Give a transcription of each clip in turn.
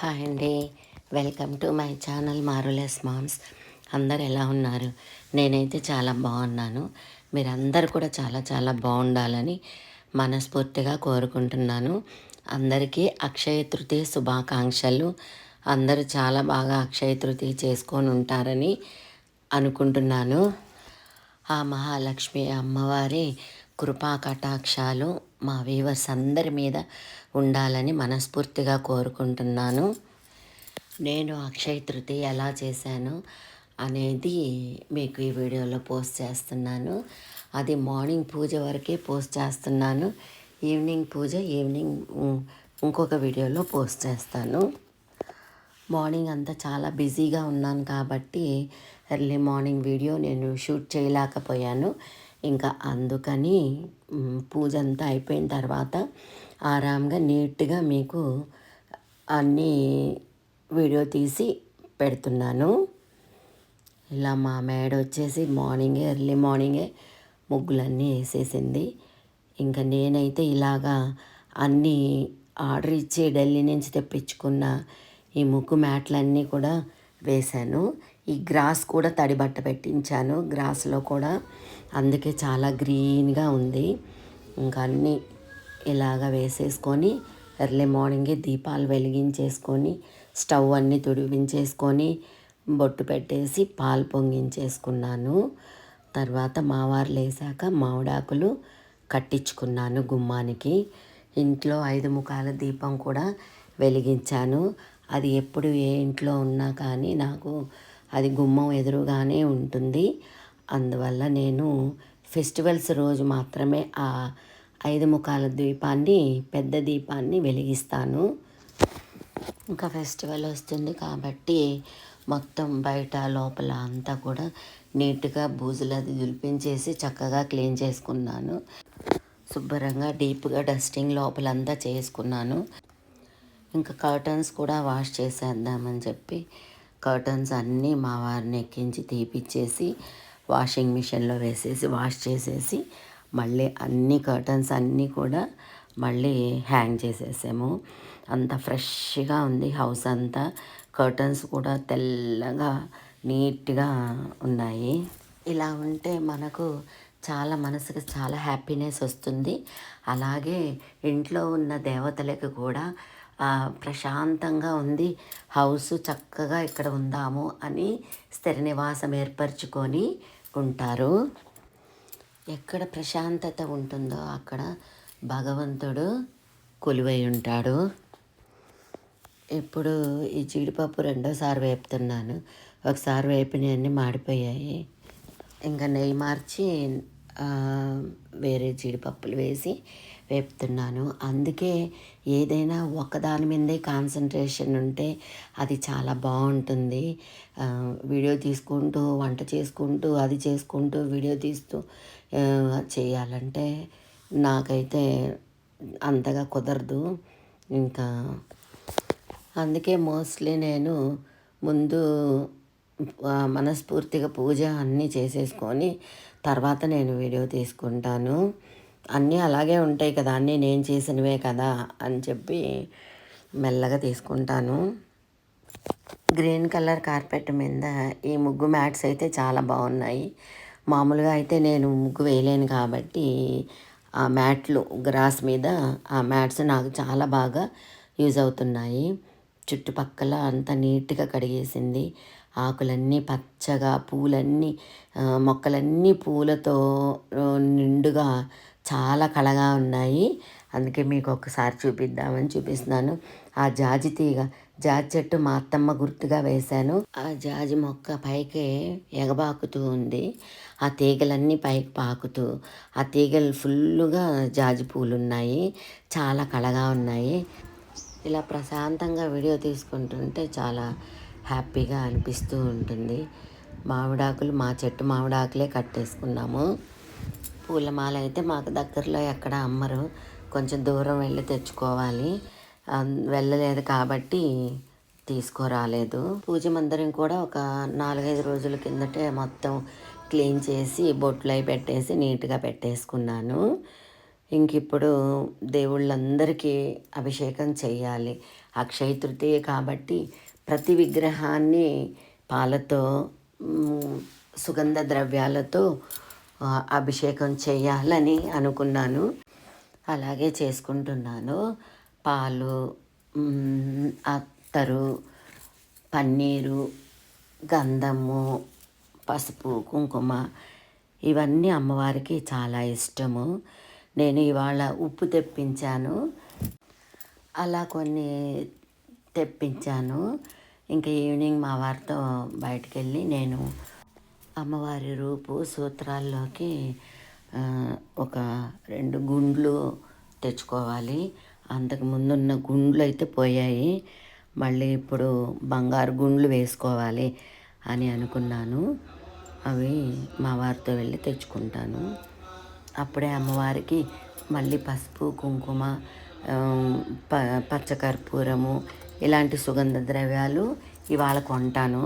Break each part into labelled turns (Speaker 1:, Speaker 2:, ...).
Speaker 1: Hi అండి. Welcome to my channel marvellous moms. అందరు ఎలా ఉన్నారు? నేనైతే చాలా బాగున్నాను. మీరందరూ కూడా చాలా చాలా బాగుండాలని మనస్ఫూర్తిగా కోరుకుంటున్నాను. అందరికీ అక్షయ తృతీయ శుభాకాంక్షలు. అందరూ చాలా బాగా అక్షయ తృతీయ చేసుకొని ఉంటారని అనుకుంటున్నాను. ఆ మహాలక్ష్మి అమ్మవారి కృపా కటాక్షాలు మా వీవర్స్ అందరి మీద ఉండాలని మనస్ఫూర్తిగా కోరుకుంటున్నాను. నేను అక్షయ తృతీయ ఎలా చేశాను అనేది మీకు ఈ వీడియోలో పోస్ట్ చేస్తున్నాను. అది మార్నింగ్ పూజ వరకే పోస్ట్ చేస్తున్నాను. ఈవినింగ్ పూజ ఈవినింగ్ ఇంకొక వీడియోలో పోస్ట్ చేస్తాను. మార్నింగ్ అంతా చాలా బిజీగా ఉన్నాను కాబట్టి ఎర్లీ మార్నింగ్ వీడియో నేను షూట్ చేయలేకపోయాను. ఇంకా అందుకని పూజ అంతా అయిపోయిన తర్వాత ఆరాంగా నీట్గా మీకు అన్నీ వీడియో తీసి పెడుతున్నాను. ఇలా మా మేడ వచ్చేసి మార్నింగే ఎర్లీ మార్నింగే ముగ్గులన్నీ వేసేసింది. ఇంకా నేనైతే ఇలాగా అన్నీ ఆర్డర్ ఇచ్చి ఢిల్లీ నుంచి తెప్పించుకున్న ఈ ముగ్గు మ్యాట్లన్నీ కూడా వేశాను. ఈ గ్రాస్ కూడా తడి బట్ట పెట్టించాను. గ్రాస్లో కూడా అందుకే చాలా గ్రీన్గా ఉంది. ఇంకా అన్నీ ఇలాగ వేసేసుకొని ఎర్లీ మార్నింగే దీపాలు వెలిగించేసుకొని స్టవ్ అన్నీ తుడిపించేసుకొని బొట్టు పెట్టేసి పాలు పొంగించేసుకున్నాను. తర్వాత మావారు లేసాక మామిడాకులు కట్టించుకున్నాను గుమ్మానికి. ఇంట్లో ఐదు ముఖాల దీపం కూడా వెలిగించాను. అది ఎప్పుడు ఏ ఇంట్లో ఉన్నా కానీ నాకు అది గుమ్మం ఎదురుగానే ఉంటుంది. అందువల్ల నేను ఫెస్టివల్స్ రోజు మాత్రమే ఆ ఐదు ముఖాల దీపాన్ని పెద్ద దీపాన్ని వెలిగిస్తాను. ఇంకా ఫెస్టివల్ వస్తుంది కాబట్టి మొత్తం బయట లోపల అంతా కూడా నీట్గా బూజులు అది దులిపించేసి చక్కగా క్లీన్ చేసుకున్నాను. శుభ్రంగా డీప్గా డస్టింగ్ లోపలంతా చేసుకున్నాను. ఇంకా కర్టన్స్ కూడా వాష్ చేసేద్దామని చెప్పి కర్టన్స్ అన్నీ మా వారిని ఎక్కించి తీపిచ్చేసి వాషింగ్ మిషన్లో వేసేసి వాష్ చేసేసి మళ్ళీ అన్ని కర్టన్స్ అన్నీ కూడా మళ్ళీ హ్యాంగ్ చేసేసాము. అంత ఫ్రెష్గా ఉంది హౌస్ అంతా. కర్టన్స్ కూడా తెల్లగా నీట్గా ఉన్నాయి. ఇలా ఉంటే మనకు చాలా మనసుకు చాలా హ్యాపీనెస్ వస్తుంది. అలాగే ఇంట్లో ఉన్న దేవతలకు కూడా ప్రశాంతంగా ఉంది. హౌస్ చక్కగా ఇక్కడ ఉందాము అని స్థిర నివాసం ఏర్పరచుకొని ఉంటారు. ఎక్కడ ప్రశాంతత ఉంటుందో అక్కడ భగవంతుడు కొలువై ఉంటాడు. ఇప్పుడు ఈ జీడిపప్పు రెండోసారి వేపుతున్నాను. ఒకసారి వేపినవన్నీ మాడిపోయాయి. ఇంకా నెయ్యి మార్చి వేరే జీడిపప్పులు వేసి వేపుతున్నాను అందుకే ఏదైనా ఒకదాని మీదే కాన్సన్ట్రేషన్ ఉంటే అది చాలా బాగుంటుంది. వీడియో తీసుకుంటూ వంట చేసుకుంటూ అది చేసుకుంటూ వీడియో తీస్తూ చేయాలంటే నాకైతే అంతగా కుదరదు. ఇంకా అందుకే మోస్ట్లీ నేను ముందు మనస్ఫూర్తిగా పూజ అన్నీ చేసేసుకొని తర్వాత నేను వీడియో తీసుకుంటాను. అన్నీ అలాగే ఉంటాయి కదా అన్నీ నేను చేసినవే కదా అని చెప్పి మెల్లగా తీసుకుంటాను. గ్రీన్ కలర్ కార్పెట్ మీద ఈ ముగ్గు మ్యాట్స్ అయితే చాలా బాగున్నాయి. మామూలుగా అయితే నేను ముగ్గు వేయలేను కాబట్టి ఆ మ్యాట్లు గ్రాస్ మీద ఆ మ్యాట్స్ నాకు చాలా బాగా యూజ్ అవుతున్నాయి. చుట్టుపక్కల అంతా నీట్గా కడిగేసింది. ఆకులన్నీ పచ్చగా పూలన్నీ మొక్కలన్నీ పూలతో నిండుగా చాలా కళగా ఉన్నాయి. అందుకే మీకు ఒకసారి చూపిద్దామని చూపిస్తున్నాను. ఆ జాజి తీగ జాజి చెట్టు మా అత్తమ్మ గుర్తుగా వేశాను. ఆ జాజి మొక్క పైకి ఎగబాకుతూ ఉంది. ఆ తీగలన్నీ పైకి పాకుతూ ఆ తీగలు ఫుల్లుగా జాజి పూలు ఉన్నాయి చాలా కళగా ఉన్నాయి. ఇలా ప్రశాంతంగా వీడియో తీసుకుంటుంటే చాలా హ్యాపీగా అనిపిస్తూ ఉంటుంది. మామిడాకులు మా చెట్టు మామిడాకులే కట్టేసుకున్నాము. పూలమాల అయితే మాకు దగ్గరలో ఎక్కడ అమ్మరు. కొంచెం దూరం వెళ్ళి తెచ్చుకోవాలి. వెళ్ళలేదు కాబట్టి తీసుకురాలేదు. పూజ మందిరం కూడా ఒక నాలుగైదు రోజుల కిందటే మొత్తం క్లీన్ చేసి బొట్లు అవి పెట్టేసి నీట్గా పెట్టేసుకున్నాను. ఇంక ఇప్పుడు దేవుళ్ళందరికీ అభిషేకం చేయాలి. అక్షయ తృతీయ కాబట్టి ప్రతి విగ్రహాన్ని పాలతో సుగంధ ద్రవ్యాలతో అభిషేకం చేయాలని అనుకున్నాను. అలాగే చేసుకుంటున్నాను. పాలు అత్తరు పన్నీరు గంధము పసుపు కుంకుమ ఇవన్నీ అమ్మవారికి చాలా ఇష్టము. నేను ఇవాళ ఉప్పు తెప్పించాను. అలా కొన్ని తెప్పించాను. ఇంకా ఈవినింగ్ మా వారితో బయటికి వెళ్ళి నేను అమ్మవారి రూపు సూత్రాల్లోకి ఒక రెండు గుండ్లు తెచ్చుకోవాలి. అంతకు ముందున్న గుండ్లు అయితే పోయాయి. మళ్ళీ ఇప్పుడు బంగారు గుండ్లు వేసుకోవాలి అని అనుకున్నాను. అవి మా వారితో వెళ్ళి తెచ్చుకుంటాను. అప్పుడే అమ్మవారికి మళ్ళీ పసుపు కుంకుమ ప పచ్చకర్పూరము ఇలాంటి సుగంధ ద్రవ్యాలు ఇవాళ కొంటాను.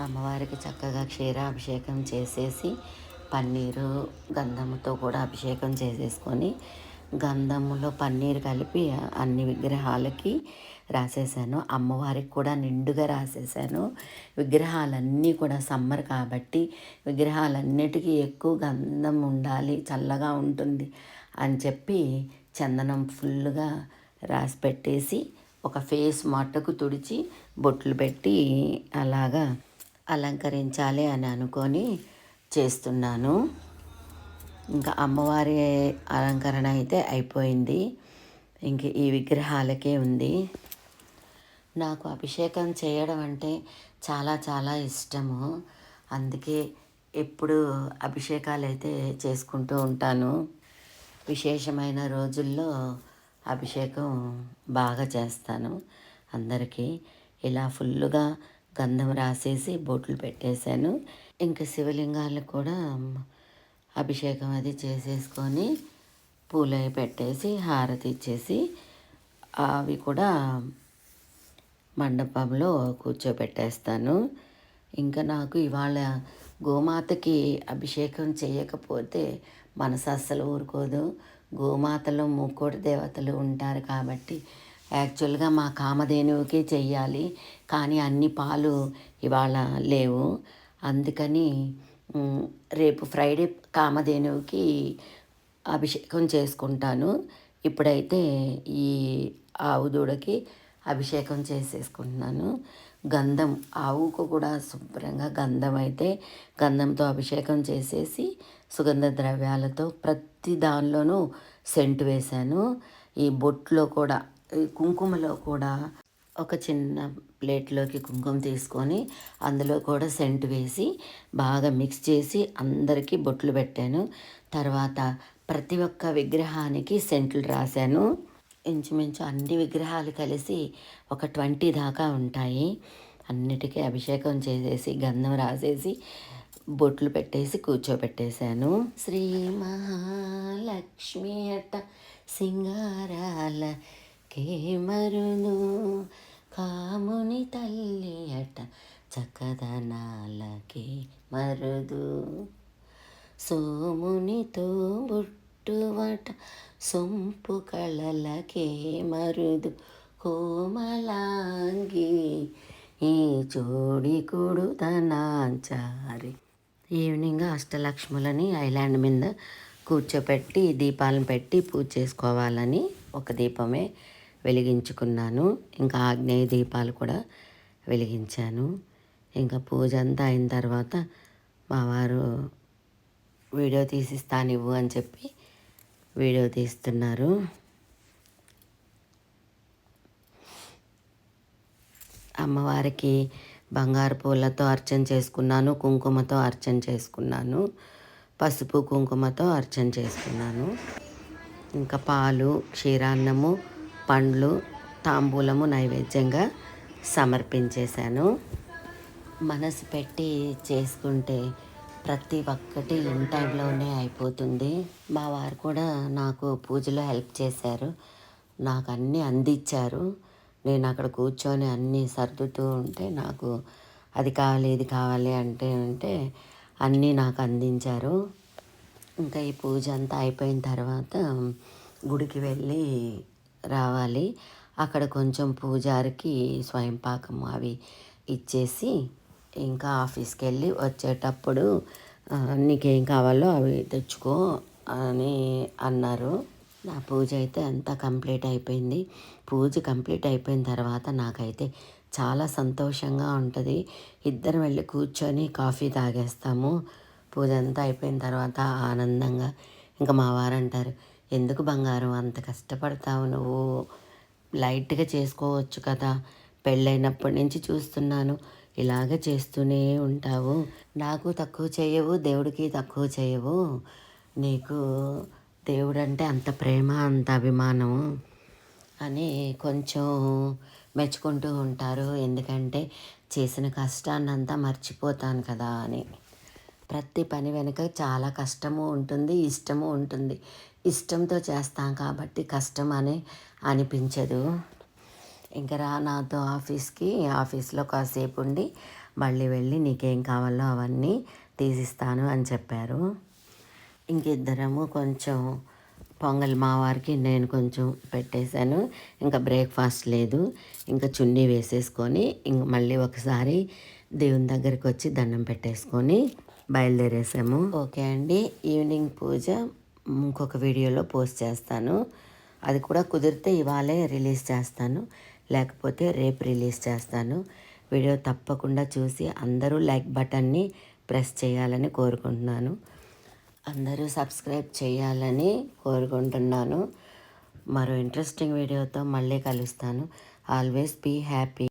Speaker 1: అమ్మవారికి చక్కగా క్షీరాభిషేకం చేసేసి పన్నీరు గంధముతో కూడా అభిషేకం చేసేసుకొని గంధములో పన్నీరు కలిపి అన్ని విగ్రహాలకి రాసేసాను. అమ్మవారికి కూడా నిండుగా రాసేసాను. విగ్రహాలన్నీ కూడా సమ్మర్ కాబట్టి విగ్రహాలన్నిటికీ ఎక్కువ గంధం ఉండాలి చల్లగా ఉంటుంది అని చెప్పి చందనం ఫుల్గా రాసి పెట్టేసి ఒక ఫేస్ మట్టుకు తుడిచి బొట్లు పెట్టి అలాగా అలంకరించాలి అని అనుకొని చేస్తున్నాను. ఇంకా అమ్మవారి అలంకరణ అయితే అయిపోయింది. ఇంక ఈ విగ్రహాలకే ఉంది. నాకు అభిషేకం చేయడం అంటే చాలా చాలా ఇష్టము. అందుకే ఎప్పుడు అభిషేకాలు అయితే చేసుకుంటూ ఉంటాను. విశేషమైన రోజుల్లో అభిషేకం బాగా చేస్తాను అందరికీ. ఇలా ఫుల్లుగా గంధం రాసేసి బొట్లు పెట్టేశాను. ఇంకా శివలింగాలు కూడా అభిషేకం అది చేసేసుకొని పూలు పెట్టేసి హారతి ఇచ్చేసి అవి కూడా మండపంలో కూర్చోబెట్టేస్తాను ఇంకా నాకు ఇవాళ గోమాతకి అభిషేకం చేయకపోతే మనసు అస్సలు ఊరుకోదు. గోమాతలో ముక్కోటి దేవతలు ఉంటారు కాబట్టి యాక్చువల్గా మా కామధేనువుకే చెయ్యాలి. కానీ అన్ని పాలు ఇవాళ లేవు. అందుకని రేపు ఫ్రైడే కామధేనువుకి అభిషేకం చేసుకుంటాను. ఇప్పుడైతే ఈ ఆవు దూడకి అభిషేకం చేసేసుకుంటున్నాను. గంధం ఆవుకు కూడా శుభ్రంగా గంధం అయితే గంధంతో అభిషేకం చేసేసి సుగంధ ద్రవ్యాలతో ప్రతి దానిలోనూ సెంటు వేశాను. ఈ బొట్లో కూడా కుంకుమలో కూడా ఒక చిన్న ప్లేట్లోకి కుంకుమ తీసుకొని అందులో కూడా సెంట్ వేసి బాగా మిక్స్ చేసి అందరికీ బొట్లు పెట్టాను. తర్వాత ప్రతి ఒక్క విగ్రహానికి సెంట్లు రాశాను. ఇంచుమించు అన్ని విగ్రహాలు కలిసి ఒక ట్వంటీ దాకా ఉంటాయి. అన్నిటికీ అభిషేకం చేసేసి గంధం రాసేసి బొట్లు పెట్టేసి కూర్చోబెట్టేశాను శ్రీ మహాలక్ష్మి అట సింగారాల కేమరును కాముని తల్లి అట చక్కదనాలకే మరుదు. సోమునితో బుట్టువట సొంపు కళలకే మరుదు. కోమలాంగి ఈ జోడి కుడుతనాచారి ఈవినింగ్ అష్టలక్ష్ములని ఐలాండ్ మీద కూర్చోపెట్టి దీపాలను పెట్టి పూజ చేసుకోవాలని ఒక దీపమే వెలిగించుకున్నాను. ఇంకా ఆగ్నేయ దీపాలు కూడా వెలిగించాను. ఇంకా పూజ అంతా అయిన తర్వాత మా వారు వీడియో తీసిస్తాను ఇవ్వు అని చెప్పి వీడియో తీస్తున్నారు. అమ్మవారికి బంగారు పూలతో అర్చన చేసుకున్నాను కుంకుమతో అర్చన చేసుకున్నాను పసుపు కుంకుమతో అర్చన చేసుకున్నాను. ఇంకా పాలు క్షీరాన్నము పండ్లు తాంబూలము నైవేద్యంగా సమర్పించేశాను. మనసు పెట్టి చేసుకుంటే ప్రతి ఒక్కటి ఇన్ టైంలోనే అయిపోతుంది. మా వారు కూడా నాకు పూజలో హెల్ప్ చేశారు. నాకు అన్నీ అందించారు నేను అక్కడ కూర్చొని అన్నీ సర్దుతూ ఉంటే నాకు అది కావాలి ఇది కావాలి అంటే అంటే అన్నీ నాకు అందించారు. ఇంకా ఈ పూజ అంతా అయిపోయిన తర్వాత గుడికి వెళ్ళి రావాలి. అక్కడ కొంచెం పూజారికి స్వయం పాకం అవి ఇచ్చేసి ఇంకా ఆఫీస్కి వెళ్ళి వచ్చేటప్పుడు నీకేం కావాలో అవి తెచ్చుకో అని అన్నారు. నా పూజ అయితే అంతా కంప్లీట్ అయిపోయింది. పూజ కంప్లీట్ అయిపోయిన తర్వాత నాకైతే చాలా సంతోషంగా ఉంటుంది. ఇద్దరం వెళ్ళి కూర్చొని కాఫీ తాగేస్తాము. పూజ అంతా అయిపోయిన తర్వాత ఆనందంగా. ఇంకా మా వారు అంటారు ఎందుకు బంగారం? అంత కష్టపడతావు నువ్వు. లైట్గా చేసుకోవచ్చు కదా. పెళ్ళైనప్పటి నుంచి చూస్తున్నాను. ఇలాగ చేస్తూనే ఉంటావు. నాకు తక్కువ చేయవు దేవుడికి తక్కువ చేయవు. నీకు దేవుడు అంటే అంత ప్రేమ అంత అభిమానం అని కొంచెం మెచ్చుకుంటూ ఉంటారు. ఎందుకంటే చేసిన కష్టాన్నంతా మర్చిపోతాను కదా అని. ప్రతి పని వెనుక చాలా కష్టము ఉంటుంది ఇష్టము ఉంటుంది. ఇష్టంతో చేస్తాం కాబట్టి కష్టం అని అనిపించదు. ఇంకా రా నాతో ఆఫీస్కి ఆఫీస్లో కాసేపు ఉండి మళ్ళీ వెళ్ళి నీకేం కావాలో అవన్నీ తీసిస్తాను అని చెప్పారు. ఇంకిద్దరము కొంచెం పొంగల్ మావారికి నేను కొంచెం పెట్టేశాను. ఇంకా బ్రేక్ఫాస్ట్ లేదు. ఇంకా చున్నీ వేసేసుకొని ఇంక మళ్ళీ ఒకసారి దేవుని దగ్గరికి వచ్చి దండం పెట్టేసుకొని బయలుదేరేసాము. ఓకే అండి. ఈవినింగ్ పూజ ఇంకొక వీడియోలో పోస్ట్ చేస్తాను. అది కూడా కుదిరితే ఇవాళే రిలీజ్ చేస్తాను. లేకపోతే రేపు రిలీజ్ చేస్తాను. వీడియో తప్పకుండా చూసి అందరూ లైక్ బటన్ని ప్రెస్ చేయాలని కోరుకుంటున్నాను. అందరూ సబ్స్క్రైబ్ చేయాలని కోరుకుంటున్నాను. మరో ఇంట్రెస్టింగ్ వీడియోతో మళ్ళీ కలుస్తాను. Always be happy.